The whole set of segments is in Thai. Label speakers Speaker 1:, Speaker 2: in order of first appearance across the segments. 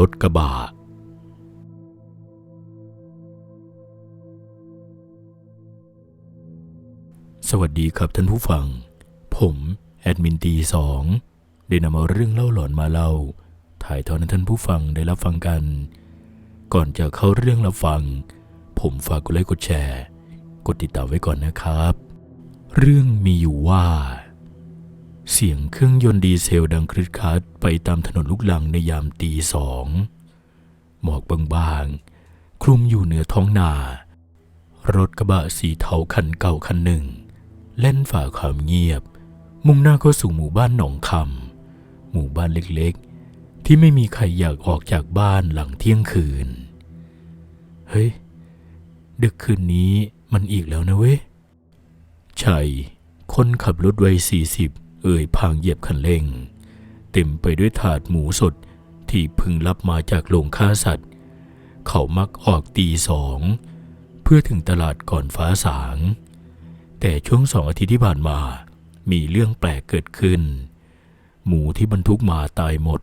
Speaker 1: รถกระบะสวัสดีครับท่านผู้ฟัง ผมแอดมินตีสองได้นำเอาเรื่องเล่าหลอนมาเล่า ถ่ายทอดให้ท่านผู้ฟังได้รับฟังกัน ก่อนจะเข้าเรื่องรับฟัง ผมฝากกดไลค์กดแชร์ กดติดตามไว้ก่อนนะครับ เรื่องมีอยู่ว่า เสียงเครื่องยนต์ดีเซลดังครึดครัดไปตามถนนลูกลังในยามตีสอง หมอกบางๆ คลุมอยู่เหนือท้องนา รถกระบะสีเทาคันเก่าคันหนึ่ง เล่นฝ่าความเงียบ มุ่งหน้าเข้าสู่หมู่บ้านหนองคำหมู่บ้านเล็กๆ ที่ไม่มีใครอยากออกจากบ้านหลังเที่ยงคืน เฮ้ย ดึกคืนนี้มันอีกแล้วนะเว้ยชัยคนขับรถวัยสี่สิบ เอ่ยพางเหยียบคันเร่ง เต็มไปด้วยถาดหมูสดที่พึงรับมาจากโรงฆ่าสัตว์ เขามักออกตีสอง เพื่อถึงตลาดก่อนฟ้าสาง แต่ช่วงสองอาทิตย์ที่ผ่านมา มีเรื่องแปลกเกิดขึ้น หมูที่บรรทุกมาตายหมด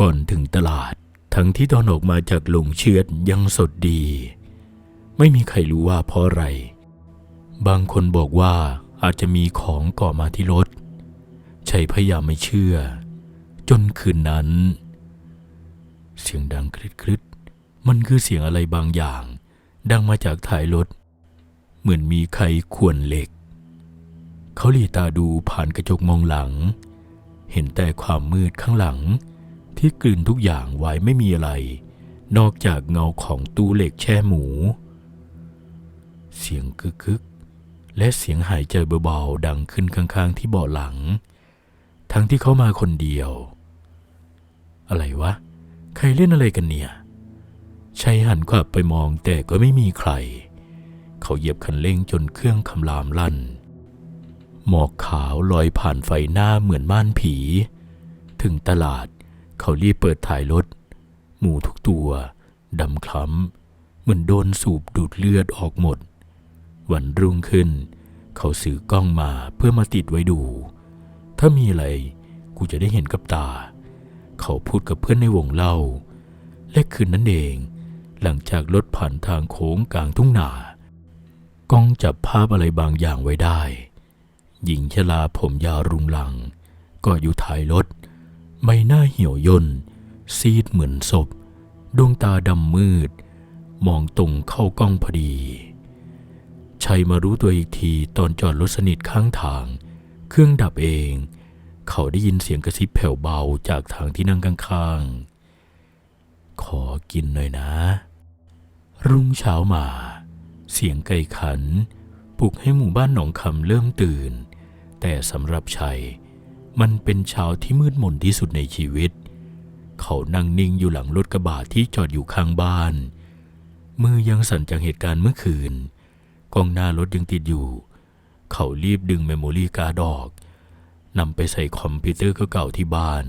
Speaker 1: ก่อนถึงตลาด ทั้งที่ตอนออกมาจากโรงเชือดยังสดดี ไม่มีใครรู้ว่าเพราะอะไร บางคนบอกว่า อาจจะมีของก่อมาที่รถ ชัยพยายามไม่เชื่อ จนคืนนั้น เสียงดังคลิดๆมันคือเสียงอะไรบางอย่าง ดังมาจากท้ายรถ เหมือนมีใครข่วนเหล็ก เขาหลีตาดูผ่านกระจกมองหลัง เห็นแต่ความมืดข้างหลัง ที่กลืนทุกอย่างไว้ไม่มีอะไร นอกจากเงาของตู้เหล็กแช่หมู เสียงกึกกึก และเสียงหายใจเบาๆดังขึ้นข้างๆ ที่เบาะหลัง ทั้งที่เขามาคนเดียว อะไรวะ ใครเล่นอะไรกันเนี่ยชัยหันกลับไปมองแต่ก็ไม่มีใคร เขาเหยียบคันเร่งจนเครื่องคำรามลั่น หมอกขาวลอยผ่านไฟหน้าเหมือนม่านผี ถึงตลาดเขารีบเปิดถ่ายรถ หมูทุกตัวดำคล้ำเหมือนโดนสูบดูดเลือดออกหมด วันรุ่งขึ้น เขาซื้อกล้องมาเพื่อมาติดไว้ดู ถ้ามีอะไรกูจะได้เห็นกับตา เขาพูดกับเพื่อนในวงเล่า และคืนนั้นเอง หลังจากรถผ่านทางโค้งกลางทุ่งนากล้องจับภาพอะไรบางอย่างไว้ได้ หญิงชราผมยาวรุงรัง ก็อยู่ท้ายรถ ใบหน้าเหี่ยวย่น ซีดเหมือนศพ ดวงตาดำมืด มองตรงเข้ากล้องพอดี ชัยมารู้ตัวอีกทีตอนจอดรถสนิทข้างทาง เครื่องดับเอง เขาได้ยินเสียงกระซิบแผ่วเบาจากทางที่นั่งข้างๆ ขอกินหน่อยนะ รุ่งเช้ามา เสียงไก่ขันปลุกให้หมู่บ้านหนองคำเริ่มตื่น แต่สำหรับชัย มันเป็นเช้าที่มืดมนที่สุดในชีวิต เขานั่งนิ่งอยู่หลังรถกระบะที่จอดอยู่ข้างบ้าน มือยังสั่นจากเหตุการณ์เมื่อคืน กล้องหน้ารถยังติดอยู่ เขารีบดึงเมมโมรี่การ์ดออกนำไปใส่คอมพิวเตอร์เก่าๆที่บ้าน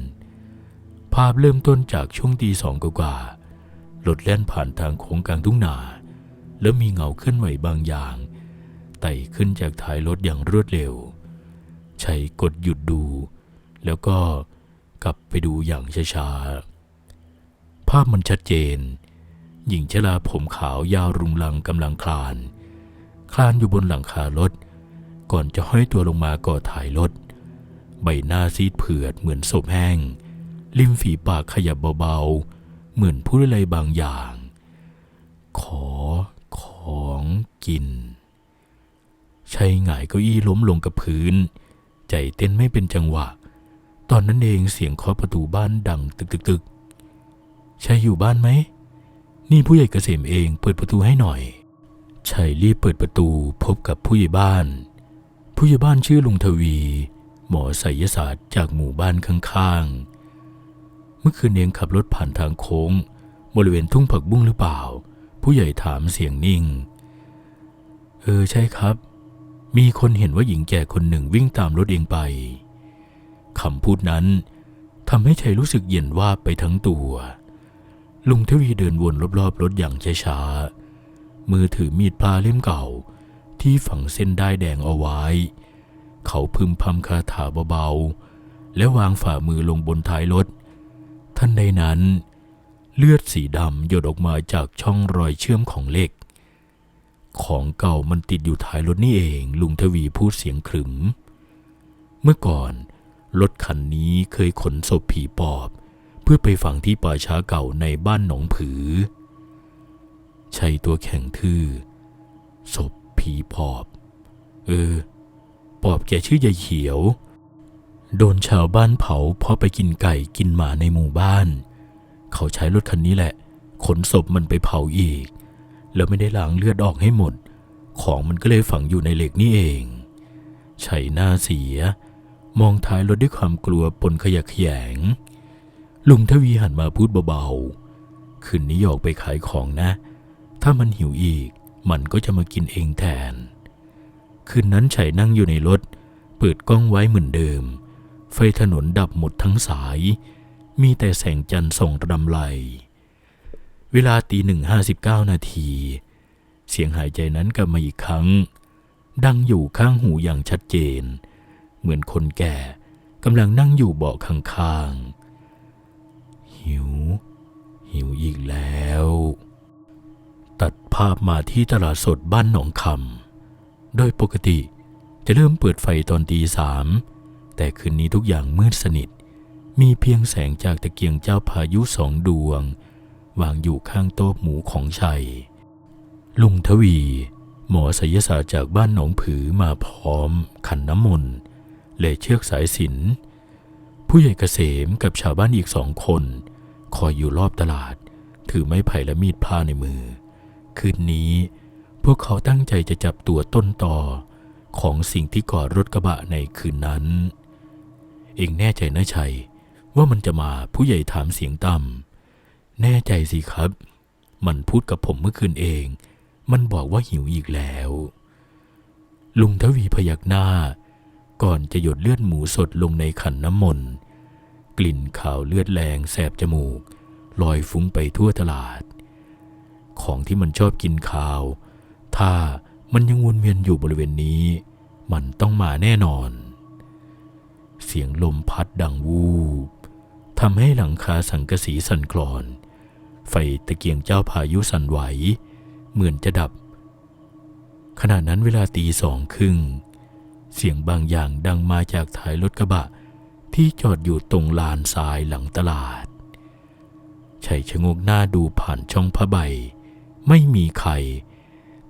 Speaker 1: ภาพเริ่มต้นจากช่วงตีสองกว่าๆรถแล่นผ่านทางโค้งกลางทุ่งนา แล้วมีเงาเคลื่อนไหวบางอย่างไต่ขึ้นจากท้ายรถอย่างรวดเร็ว ชัยกดหยุดดู แล้วก็กลับไปดูอย่างช้าๆ ภาพมันชัดเจน หญิงชราผมขาวยาวรุงรังกำลังคลาน คลานอยู่บนหลังคารถ ก่อนจะห้อยตัวลงมาก่อถ่ายรถ ใบหน้าซีดเผือดเหมือนศพแห้ง ริมฝีปากขยับเบาๆ เหมือนพูดอะไรบางอย่าง ขอของกิน ชัยหงายเก้าอี้ล้มลงกับพื้น ใจเต้นไม่เป็นจังหวะ ตอนนั้นเองเสียงเคาะประตูบ้านดังตึกตึกตึกชัยอยู่บ้านไหม นี่ผู้ใหญ่เกษมเองเปิดประตูให้หน่อย ชัยรีบเปิดประตูพบกับผู้ใหญ่บ้าน ผู้ใหญ่บ้านชื่อลุงทวี หมอไสยศาสตร์จากหมู่บ้านข้างๆ เมื่อคืนเองขับรถผ่านทางโค้ง บริเวณทุ่งผักบุ้งหรือเปล่า ผู้ใหญ่ถามเสียงนิ่ง เออใช่ครับ มีคนเห็นว่าหญิงแก่คนหนึ่งวิ่งตามรถเองไปคำพูดนั้นทำให้ชัยรู้สึกเย็นว่าบไปทั้งตัว ลุงทวีเดินวนรอบๆรถอย่างช้าๆ มือถือมีดพลาเล่มเก่า ที่ฝังเส้นได้ายแดงเอาไว้ เขาพึมพำคาถาเบาๆ และวางฝ่ามือลงบนท้ายรถ ท่านใดนั้น เลือดสีดำหยดออกมาจากช่องรอยเชื่อมของเหล็ก ของเก่ามันติดอยู่ท้ายรถนี่เอง ลุงทวีพูดเสียงขรึม เมื่อก่อนรถคันนี้เคยขนศพผีปอบ เพื่อไปฝังที่ป่าช้าเก่าในบ้านหนองผือ ใช้ตัวแข็งทื่อศพผีปอบ เออ ปอบแกชื่อยายเขียว โดนชาวบ้านเผาเพราะไปกินไก่กินหมาในหมู่บ้าน เขาใช้รถคันนี้แหละ ขนศพมันไปเผาอีก แล้วไม่ได้ล้างเลือดออกให้หมด ของมันก็เลยฝังอยู่ในเหล็กนี่เองใช้หน้าเสีย มองท้ายรถด้วยความกลัวปนขยะแขยง ลุงทวีหันมาพูดเบาๆ คืนนี้ออกไปขายของนะ ถ้ามันหิวอีก มันก็จะมากินเองแทน คืนนั้นชัยนั่งอยู่ในรถ เปิดกล้องไว้เหมือนเดิม ไฟถนนดับหมดทั้งสาย มีแต่แสงจันทร์ส่องรำไรเวลาตีหนึ่งห้าสิบเก้านาที เสียงหายใจนั้นกลับมาอีกครั้ง ดังอยู่ข้างหูอย่างชัดเจน เหมือนคนแก่กำลังนั่งอยู่เบาะข้างๆหิว หิวอีกแล้ว ภาพมาที่ตลาดสดบ้านหนองคำโดยปกติจะเริ่มเปิดไฟตอนตีสามแต่คืนนี้ทุกอย่างมืดสนิท มีเพียงแสงจากตะเกียงเจ้าพายุสองดวง วางอยู่ข้างโต๊ะหมูของชัย ลุงทวี หมอศิยศาสตร์จากบ้านหนองผือมาพร้อม ขันน้ำมนต์และเชือกสายสิน ผู้ใหญ่เกษมกับชาวบ้านอีกสองคน คอยอยู่รอบตลาด ถือไม้ไผ่และมีดผ้าในมือ คืนนี้ พวกเขาตั้งใจจะจับตัวต้นต่อของสิ่งที่ก่อรถกระบะในคืนนั้น เองแน่ใจนะชัย ว่ามันจะมาผู้ใหญ่ถามเสียงต่ำแน่ใจสิครับ มันพูดกับผมเมื่อคืนเอง มันบอกว่าหิวอีกแล้ว ลุงทวีพยักหน้า ก่อนจะหยดเลือดหมูสดลงในขันน้ำมนต์กลิ่นขาวเลือดแรงแสบจมูก ลอยฟุ้งไปทั่วตลาด ของที่มันชอบกินขาว ถ้ามันยังวนเวียนอยู่บริเวณนี้ มันต้องมาแน่นอน เสียงลมพัดดังวูบทำให้หลังคาสังกะสีสั่นคลอน ไฟตะเกียงเจ้าพายุสั่นไหว เหมือนจะดับ ขณะนั้นเวลาตีสองครึ่ง เสียงบางอย่างดังมาจากท้ายรถกระบะ ที่จอดอยู่ตรงลานทรายหลังตลาดชัยชะงกหน้าดูผ่านช่องผ้าใบ ไม่มีใคร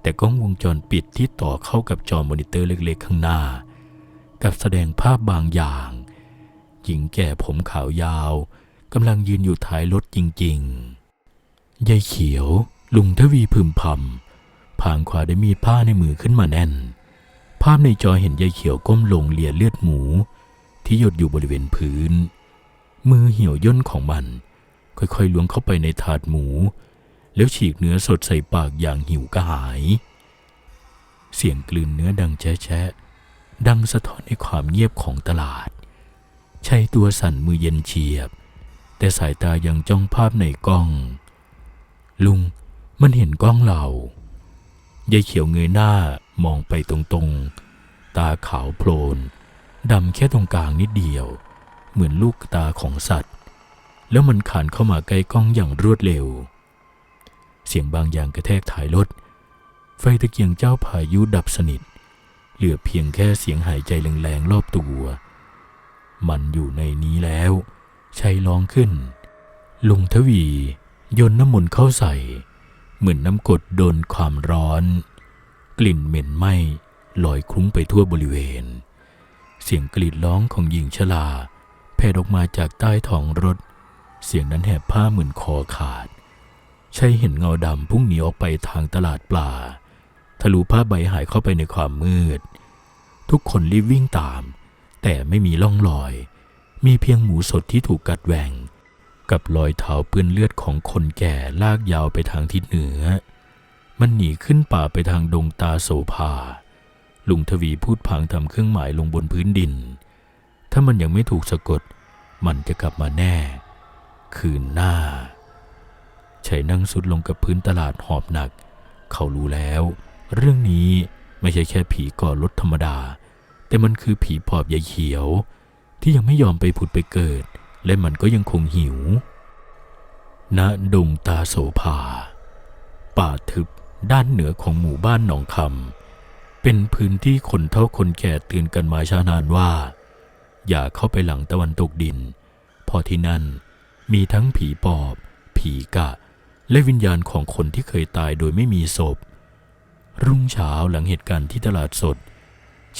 Speaker 1: แต่กล้องวงจรปิดที่ต่อเข้ากับจอมอนิเตอร์เล็กๆ ข้างหน้า กับแสดงภาพบางอย่าง หญิงแก่ผมขาวยาวกำลังยืนอยู่ท้ายรถจริงๆยายเขียว ลุงทวีพึมพำพางขวาได้มีผ้าในมือขึ้นมาแน่น ภาพในจอเห็นยายเขียวก้มลงเลียเลือดหมู ที่หยดอยู่บริเวณพื้น มือเหี่ยวย่นของมัน ค่อยๆล้วงเข้าไปในถาดหมู แล้วฉีกเนื้อสดใส่ปากอย่างหิวกระหาย เสียงกลืนเนื้อดังแชะดังสะท้อนในความเงียบของตลาดใช้ตัวสั่นมือเย็นเฉียบ แต่สายตายังจ้องภาพในกล้อง ลุงมันเห็นกล้องเรายายเขียวเงยหน้ามองไปตรงๆ ตาขาวโพลนดำแค่ตรงกลางนิดเดียว เหมือนลูกตาของสัตว์ แล้วมันขานเข้ามาใกล้กล้องอย่างรวดเร็ว เสียงบางอย่างกระแทกท้ายรถ ไฟตะเกียงเจ้าพายุดับสนิท เหลือเพียงแค่เสียงหายใจแรงๆรอบตัว มันอยู่ในนี้แล้วชัยร้องขึ้น ลุงทวีโยนน้ำมนต์เข้าใส่ เหมือนน้ำกดโดนความร้อน กลิ่นเหม็นไหม้ลอยคลุ้งไปทั่วบริเวณ เสียงกรีดร้องของหญิงชราแผ่ออกมาจากใต้ท้องรถ เสียงนั้นแหบผ้าเหมือนคอขาด ใช่เห็นเงาดำพุ่งหนีออกไปทางตลาดปลา ทะลุผ้าใบหายเข้าไปในความมืด ทุกคนรีบวิ่งตาม แต่ไม่มีล่องรอย มีเพียงหมูสดที่ถูกกัดแหว่ง กับรอยเท้าเปื้อนเลือดของคนแก่ลากยาวไปทางทิศเหนือ มันหนีขึ้นป่าไปทางดงตาโสภา ลุงทวีพูดพางทำเครื่องหมายลงบนพื้นดิน ถ้ามันยังไม่ถูกสะกด มันจะกลับมาแน่ คืนหน้า ชัยนั่งสุดลงกับพื้นตลาดหอบหนัก เขารู้แล้ว เรื่องนี้ไม่ใช่แค่ผีก่อรถธรรมดา แต่มันคือผีปอบยายเขียว ที่ยังไม่ยอมไปผุดไปเกิด และมันก็ยังคงหิวณดงตาโสภา ป่าทึบด้านเหนือของหมู่บ้านหนองคำเป็นพื้นที่คนเท่าคนแก่เตือนกันมาช้านานว่า อย่าเข้าไปหลังตะวันตกดินเพราะที่นั่นมีทั้งผีปอบ ผีกะ และวิญญาณของคนที่เคยตายโดยไม่มีศพ รุ่งเช้าหลังเหตุการณ์ที่ตลาดสด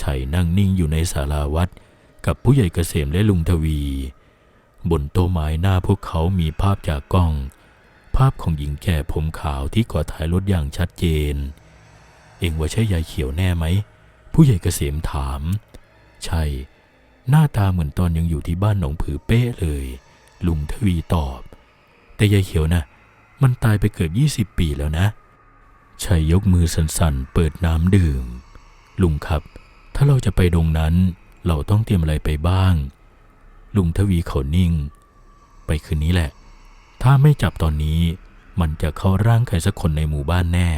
Speaker 1: ชัยนั่งนิ่งอยู่ในศาลาวัด กับผู้ใหญ่เกษมและลุงทวี บนโต๊ะไม้หน้าพวกเขามีภาพจากกล้อง ภาพของหญิงแก่ผมขาวที่กอดท้ายรถอย่างชัดเจน เองว่าใช่ยายเขียวแน่ไหม ผู้ใหญ่เกษมถาม ใช่ หน้าตาเหมือนตอนยังอยู่ที่บ้านหนองผือเป๊ะเลย ลุงทวีตอบ แต่ยายเขียวนะ มันตายไปเกือบยี่สิบปีแล้วนะชัยยกมือสั่นๆ เปิดน้ำดื่ม ลุงครับ ถ้าเราจะไปดงนั้น เราต้องเตรียมอะไรไปบ้าง ลุงทวีเขานิ่ง ไปคืนนี้แหละ ถ้าไม่จับตอนนี้ มันจะเข้าร่างใครสักคนในหมู่บ้านแน่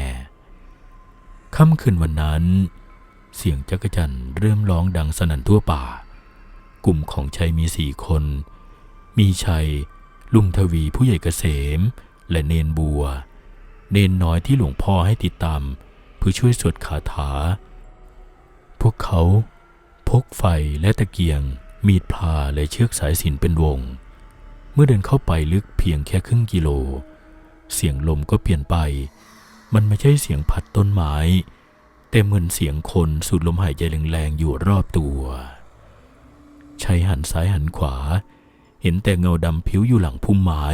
Speaker 1: ค่ำคืนวันนั้น เสียงจักรจันเริ่มร้องดังสนั่นทั่วป่า กลุ่มของชัยมีสี่คน มีชัย ลุงทวีผู้ใหญ่เกษม และเนนบัว เนนน้อยที่หลวงพ่อให้ติดตามเพื่อช่วยสวดคาถา พวกเขาพกไฟและตะเกียง มีดพลาและเชือกสายสินเป็นวง เมื่อเดินเข้าไปลึกเพียงแค่ครึ่งกิโล เสียงลมก็เปลี่ยนไป มันไม่ใช่เสียงพัดต้นไม้แต่เหมือนเสียงคนสูดลมหายใจแรงๆอยู่รอบตัวชัยหันซ้ายหันขวา เห็นแต่เงาดำผิวอยู่หลังพุ่มไม้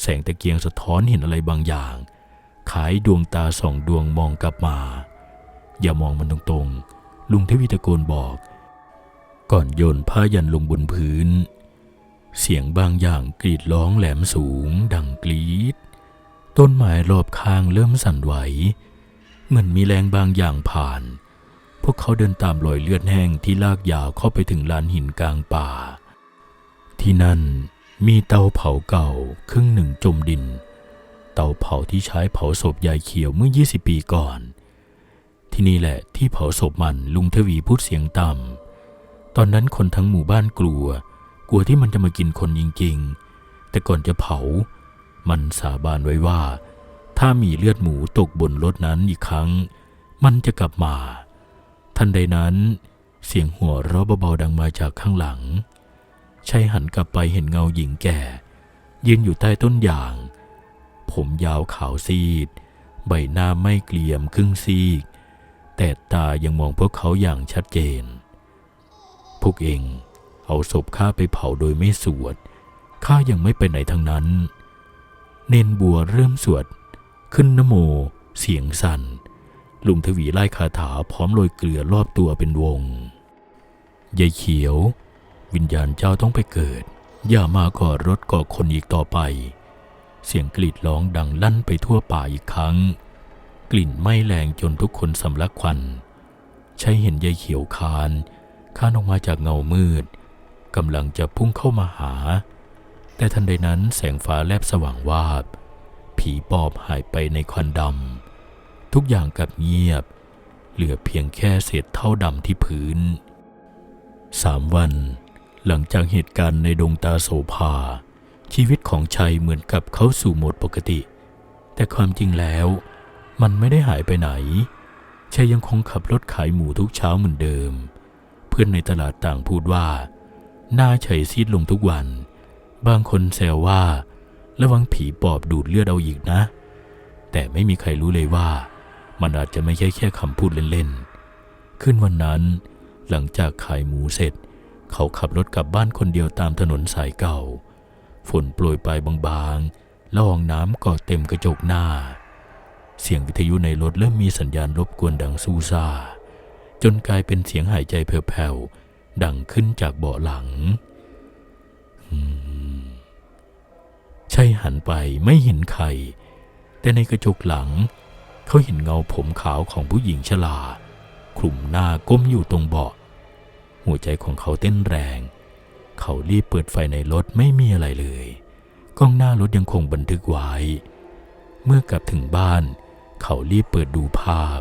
Speaker 1: แสงตะเกียงสะท้อนเห็นอะไรบางอย่าง ขายดวงตาสองดวงมองกลับมา อย่ามองมันตรงๆ ลุงเทวีตะโกนบอก ก่อนโยนผ้ายันลงบนพื้น เสียงบางอย่างกรีดร้องแหลมสูง ดังกรีด ต้นไม้รอบข้างเริ่มสั่นไหว เหมือนมีแรงบางอย่างผ่าน พวกเขาเดินตามรอยเลือดแห้งที่ลากยาวเข้าไปถึงลานหินกลางป่า ที่นั่น มีเตาเผาเก่าครึ่งหนึ่งจมดิน เตาเผาที่ใช้เผาศพยายเขียวเมื่อ 20 ปีก่อน ที่นี่แหละที่เผาศพมันลุงทวีพูดเสียงต่ำตอนนั้นคนทั้งหมู่บ้านกลัว กลัวที่มันจะมากินคนจริงๆ แต่ก่อนจะเผา มันสาบานไว้ว่า ถ้ามีเลือดหมูตกบนรถนั้นอีกครั้ง มันจะกลับมา ทันใดนั้น เสียงหัวเราะเบาๆดังมาจากข้างหลัง ชัยหันกลับไปเห็นเงาหญิงแก่ ยืนอยู่ใต้ต้นยาง ผมยาวขาวซีด ใบหน้าไม่เกลี่ยมครึ่งซีก แต่ตายังมองพวกเขาอย่างชัดเจน พวกเองเอาศพข้าไปเผาโดยไม่สวดข้ายังไม่ไปไหนทั้งนั้น เนนบัวเริ่มสวด ขึ้นนโม เสียงสั่น ลุงทวีไล่คาถาพร้อมโรยเกลือรอบตัวเป็นวงยายเขียว วิญญาณเจ้าต้องไปเกิด อย่ามาก่อรถก่อคนอีกต่อไป เสียงกรีดร้องดังลั่นไปทั่วป่าอีกครั้ง กลิ่นไหม้แรงจนทุกคนสำลักควัน ใช้เห็นยายเขียวคานข้านออกมาจากเงามืดกำลังจะพุ่งเข้ามาหา แต่ทันใดนั้นแสงฟ้าแลบสว่างวาบ ผีปอบหายไปในควันดำทุกอย่างกับเงียบ เหลือเพียงแค่เศษเท่าดำที่พื้นสามวัน หลังจากเหตุการณ์ในดงตาโสภา ชีวิตของชัยเหมือนกับเขาสู่โหมดปกติ แต่ความจริงแล้วมันไม่ได้หายไปไหน ชัยยังคงขับรถขายหมูทุกเช้าเหมือนเดิม เพื่อนในตลาดต่างพูดว่า หน้าชัยซีดลงทุกวัน บางคนแซวว่า ระวังผีปอบดูดเลือดเอาอีกนะ แต่ไม่มีใครรู้เลยว่า มันอาจจะไม่ใช่แค่คำพูดเล่นๆ ขึ้นวันนั้นหลังจากขายหมูเสร็จ เขาขับรถกลับบ้านคนเดียวตามถนนสายเก่า ฝนโปรยไปบางๆละอองน้ำกาะเต็มกระจกหน้า เสียงวิทยุในรถเริ่มมีสัญญาณรบกวนดังซูซ่า จนกลายเป็นเสียงหายใจแผ่วๆ ดังขึ้นจากเบาะหลังใช่หันไปไม่เห็นใคร แต่ในกระจกหลัง เขาเห็นเงาผมขาวของผู้หญิงชราคลุมหน้าก้มอยู่ตรงเบาะ หัวใจของเขาเต้นแรง เขารีบเปิดไฟในรถไม่มีอะไรเลย กล้องหน้ารถยังคงบันทึกไว้ เมื่อกลับถึงบ้าน เขารีบเปิดดูภาพ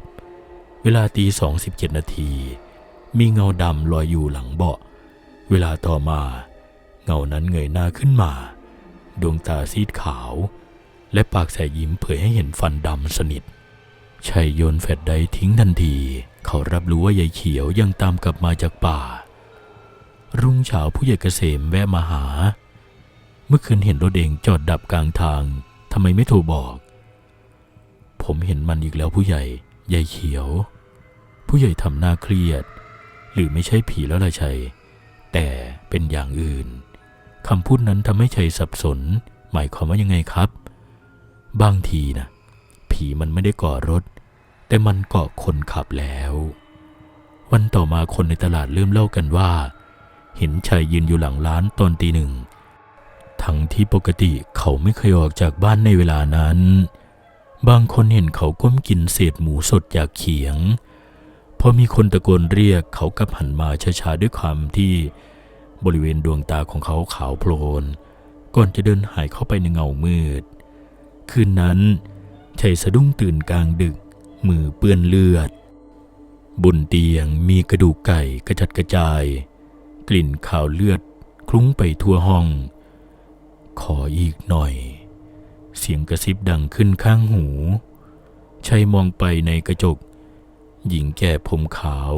Speaker 1: เวลาตีสองสิบเจ็ดนาที มีเงาดำลอยอยู่หลังเบาะ เวลาต่อมา เงานั้นเงยหน้าขึ้นมา ดวงตาซีดขาว และปากแสยิ้มเผยให้เห็นฟันดำสนิท ชัยโยนแฟดไดทิ้งทันที เขารับรู้ว่ายายเขียวยังตามกลับมาจากป่า รุ่งเช้าผู้ใหญ่เกษมแวะมาหา เมื่อคืนเห็นรถเองจอดดับกลางทางทำไมไม่โทรบอก ผมเห็นมันอีกแล้วผู้ใหญ่ยายเขียว ผู้ใหญ่ทำหน้าเครียด หรือไม่ใช่ผีแล้วล่ะชัย แต่เป็นอย่างอื่นคำพูดนั้นทำให้ชัยสับสน หมายความว่ายังไงครับ บางทีนะ ผีมันไม่ได้กาะรถ แต่มันเกาะคนขับแล้ว วันต่อมาคนในตลาดเริ่มเล่ากันว่า เห็นชายยืนอยู่หลังร้านตอนตีหนึ่ง ทั้งที่ปกติเขาไม่เคยออกจากบ้านในเวลานั้น บางคนเห็นเขาก้มกินเศษหมูสดจากเขียง พอมีคนตะโกนเรียกเขากลับหันมาช้าๆด้วยความที่บริเวณดวงตาของเขาขาวโพลน ก่อนจะเดินหายเข้าไปในเงามืด คืนนั้น ชัยสะดุ้งตื่นกลางดึก มือเปื้อนเลือด บนเตียงมีกระดูกไก่กระจัดกระจาย กลิ่นข่าวเลือดคลุ้งไปทั่วห้อง ขออีกหน่อย เสียงกระซิบดังขึ้นข้างหู ชัยมองไปในกระจก หญิงแก่ผมขาว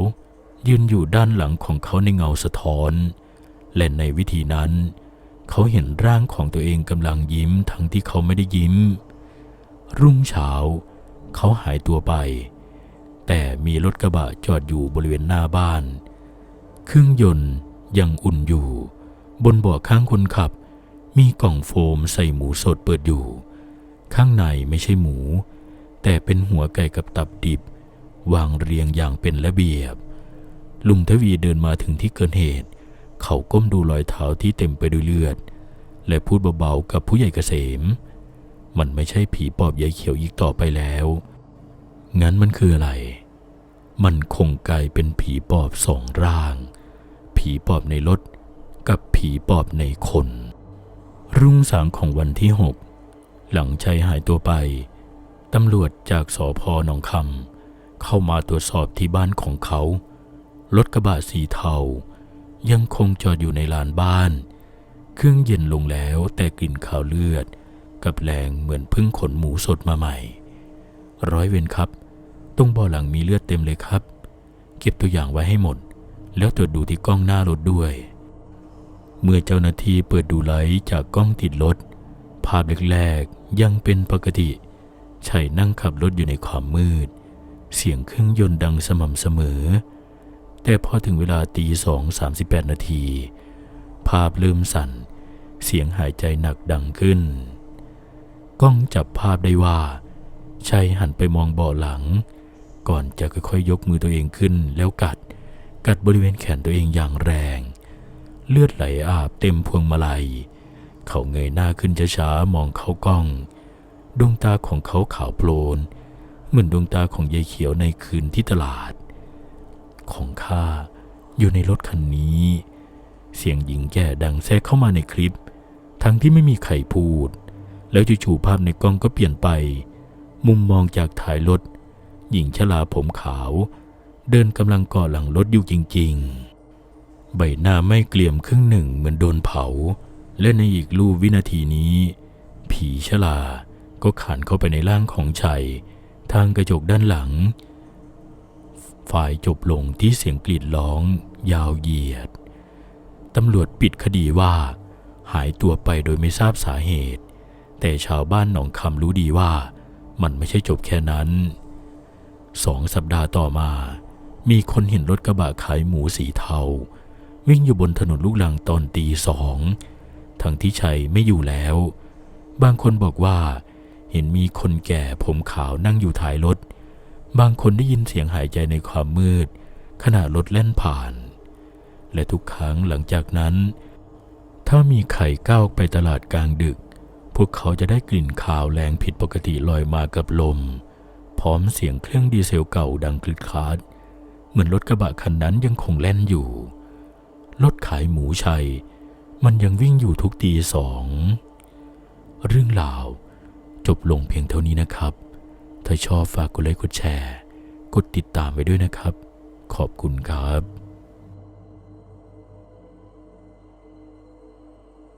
Speaker 1: ยืนอยู่ด้านหลังของเขาในเงาสะท้อน และในวิธีนั้น เขาเห็นร่างของตัวเองกำลังยิ้มทั้งที่เขาไม่ได้ยิ้ม รุ่งเช้า เขาหายตัวไป แต่มีรถกระบะจอดอยู่บริเวณหน้าบ้าน เครื่องยนต์ยังอุ่นอยู่ บนเบาะข้างคนขับ มีกล่องโฟมใส่หมูสดเปิดอยู่ ข้างในไม่ใช่หมู แต่เป็นหัวไก่กับตับดิบ วางเรียงอย่างเป็นระเบียบ ลุงทวีเดินมาถึงที่เกิดเหตุ เขาก้มดูรอยเท้าที่เต็มไปด้วยเลือด และพูดเบาๆกับผู้ใหญ่เกษม มันไม่ใช่ผีปอบยายเขียวอีกต่อไปแล้ว งั้นมันคืออะไร มันคงกลายเป็นผีปอบสองร่าง ผีปอบในรถกับผีปอบในคน รุ่งสางของวันที่หกหลังชัยหายตัวไป ตำรวจจากสอพอหนองคำเข้ามาตรวจสอบที่บ้านของเขา รถกระบะสีเทา ยังคงจอดอยู่ในลานบ้าน เครื่องเย็นลงแล้วแต่กลิ่นขาวเลือด กับแรงเหมือนเพึ่งขนหมูสดมาใหม่ ร้อยเวรครับ ตรงบ่อหลังมีเลือดเต็มเลยครับ เก็บตัวอย่างไว้ให้หมด แล้วตรวจดูที่กล้องหน้ารถด้วย เมื่อเจ้าหน้าที่เปิดดูไลท์จากกล้องติดรถ ภาพแรกๆยังเป็นปกติชัยนั่งขับรถอยู่ในความมืด เสียงเครื่องยนต์ดังสม่ำเสมอ แต่พอถึงเวลาตีสองสามสิบแปดนาที ภาพเริ่มสั่น เสียงหายใจหนักดังขึ้น กล้องจับภาพได้ว่าชัยหันไปมองเบาะหลัง ก่อนจะค่อยๆยกมือตัวเองขึ้นแล้วกัด กัดบริเวณแขนตัวเองอย่างแรง เลือดไหลอาบเต็มพวงมาลัย เขาเงยหน้าขึ้นช้าๆมองเข้ากล้อง ดวงตาของเขาขาวโพลน เหมือนดวงตาของยายเขียวในคืนที่ตลาด ของข้าอยู่ในรถคันนี้ เสียงหญิงแก่ดังแทรกเข้ามาในคลิป ทั้งที่ไม่มีใครพูด แล้วจู่ๆภาพในกล้องก็เปลี่ยนไป มุมมองจากท้ายรถ หญิงชราผมขาว เดินกำลังก่อหลังรถอยู่จริง ๆ ใบหน้าไม่เกลี่ยมครึ่งหนึ่งเหมือนโดนเผา และในอีกลูวินาทีนี้ ผีชราก็ขันเข้าไปในร่างของชัย ทางกระจกด้านหลัง ฝ่ายจบลงที่เสียงกรีดร้อง ยาวเหยียด ตำรวจปิดคดีว่า หายตัวไปโดยไม่ทราบสาเหตุ แต่ชาวบ้านหนองคำรู้ดีว่ามันไม่ใช่จบแค่นั้น สองสัปดาห์ต่อมา มีคนเห็นรถกระบะขายหมูสีเทา วิ่งอยู่บนถนนลูกลังตอนตีสอง ทั้งที่ชัยไม่อยู่แล้ว บางคนบอกว่า เห็นมีคนแก่ผมขาวนั่งอยู่ท้ายรถ บางคนได้ยินเสียงหายใจในความมืด ขณะรถแล่นผ่าน และทุกครั้งหลังจากนั้น ถ้ามีใครก้าวไปตลาดกลางดึก พวกเขาจะได้กลิ่นคาวแรงผิดปกติลอยมากับลม พร้อมเสียงเครื่องดีเซลเก่าดังคลิดคลาด เหมือนรถกระบะคันนั้นยังคงแล่นอยู่ รถขายหมูชัย มันยังวิ่งอยู่ทุกตีสอง เรื่องราวจบลงเพียงเท่านี้นะครับ ถ้าชอบฝากกดไลค์กดแชร์ กดติดตามไว้ด้วยนะครับ ขอบคุณครับ